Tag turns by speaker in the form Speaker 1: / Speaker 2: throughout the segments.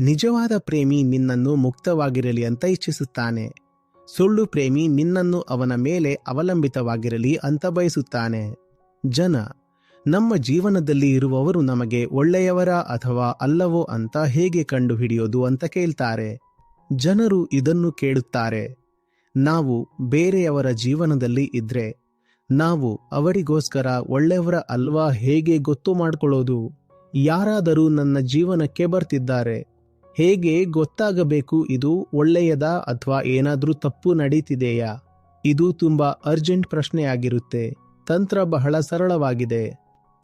Speaker 1: ನಿಜವಾದ ಪ್ರೇಮಿ ನಿನ್ನನ್ನು ಮುಕ್ತವಾಗಿರಲಿ ಅಂತ ಇಚ್ಛಿಸುತ್ತಾನೆ. ಸುಳ್ಳು ಪ್ರೇಮಿ ನಿನ್ನನ್ನು ಅವನ ಮೇಲೆ ಅವಲಂಬಿತವಾಗಿರಲಿ ಅಂತ ಬಯಸುತ್ತಾನೆ. ಜನ, ನಮ್ಮ ಜೀವನದಲ್ಲಿ ಇರುವವರು ನಮಗೆ ಒಳ್ಳೆಯವರ ಅಥವಾ ಅಲ್ಲವೋ ಅಂತ ಹೇಗೆ ಕಂಡುಹಿಡಿಯೋದು ಅಂತ ಕೇಳ್ತಾರೆ. ಜನರು ಇದನ್ನು ಕೇಳುತ್ತಾರೆ. ನಾವು ಬೇರೆಯವರ ಜೀವನದಲ್ಲಿ ಇದ್ರೆ, ನಾವು ಅವರಿಗೋಸ್ಕರ ಒಳ್ಳೆಯವರ ಅಲ್ವಾ ಹೇಗೆ ಗೊತ್ತು ಮಾಡಿಕೊಳ್ಳೋದು? ಯಾರಾದರೂ ನನ್ನ ಜೀವನಕ್ಕೆ ಬರ್ತಿದ್ದಾರೆ. ಹೇಗೆ ಗೊತ್ತಾಗಬೇಕು ಇದು ಒಳ್ಳೆಯದಾ ಅಥವಾ ಏನಾದರೂ ತಪ್ಪು ನಡೀತಿದೆಯಾ? ಇದು ತುಂಬಾ ಅರ್ಜೆಂಟ್ ಪ್ರಶ್ನೆಯಾಗಿರುತ್ತೆ. ತಂತ್ರ ಬಹಳ ಸರಳವಾಗಿದೆ.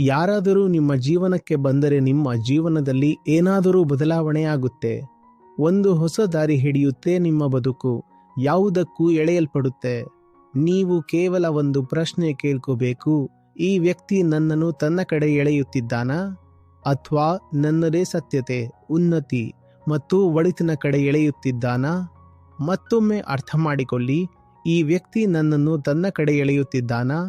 Speaker 1: ಯಾರಾದರೂ ನಿಮ್ಮ ಜೀವನಕ್ಕೆ ಬಂದರೆ ನಿಮ್ಮ ಜೀವನದಲ್ಲಿ ಏನಾದರೂ ಬದಲಾವಣೆಯಾಗುತ್ತೆ ಒಂದು ಹೊಸ ದಾರಿ ಹಿಡಿಯುತ್ತೆ ನಿಮ್ಮ ಬದುಕು. ಯಾವುದಕ್ಕೂ ಎಳೆಯಲ್ಪಡುತ್ತೆ. ನೀವು ಕೇವಲ ಒಂದು ಪ್ರಶ್ನೆ ಕೇಳ್ಕೋಬೇಕು, ಈ ವ್ಯಕ್ತಿ ನನ್ನನ್ನು ತನ್ನ ಕಡೆ ಎಳೆಯುತ್ತಿದ್ದಾನಾ? ಅಥವಾ ನನ್ನದೇ ಸತ್ಯತೆ, ಉನ್ನತಿ? ಮತ್ತು ಒಳಿತಿನ ಕಡೆ ಎಳೆಯುತ್ತಿದ್ದಾನಾ? ಮತ್ತೊಮ್ಮೆ ಅರ್ಥ ಮಾಡಿಕೊಳ್ಳಿ ಈ ವ್ಯಕ್ತಿ ನನ್ನನ್ನು ತನ್ನ ಕಡೆ ಎಳೆಯುತ್ತಿದ್ದಾನಾ?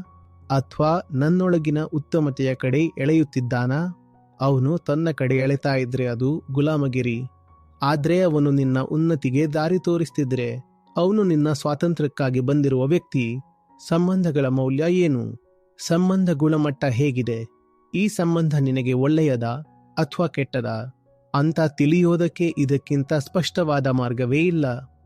Speaker 1: ಅಥವಾ ನನ್ನೊಳಗಿನ ಉತ್ತಮತೆಯ ಕಡೆ ಎಳೆಯುತ್ತಿದ್ದಾನಾ? ಅವನು ತನ್ನ ಕಡೆ ಎಳೆತಾ ಇದ್ರೆ ಅದು ಗುಲಾಮಗಿರಿ. ಆದರೆ ಅವನು ನಿನ್ನ ಉನ್ನತಿಗೆ ದಾರಿ ತೋರಿಸ್ತಿದ್ರೆ, ಅವನು ನಿನ್ನ ಸ್ವಾತಂತ್ರ್ಯಕ್ಕಾಗಿ ಬಂದಿರುವ ವ್ಯಕ್ತಿ, ಸಂಬಂಧಗಳ ಮೌಲ್ಯ ಏನು? ಸಂಬಂಧ ಗುಣಮಟ್ಟ ಹೇಗಿದೆ? ಈ ಸಂಬಂಧ ನಿನಗೆ ಒಳ್ಳೆಯದ ಅಥವಾ ಕೆಟ್ಟದ? ಅಂತ ತಿಳಿಯೋದಕ್ಕೆ ಇದಕ್ಕಿಂತ ಸ್ಪಷ್ಟವಾದ ಮಾರ್ಗವೇ ಇಲ್ಲ.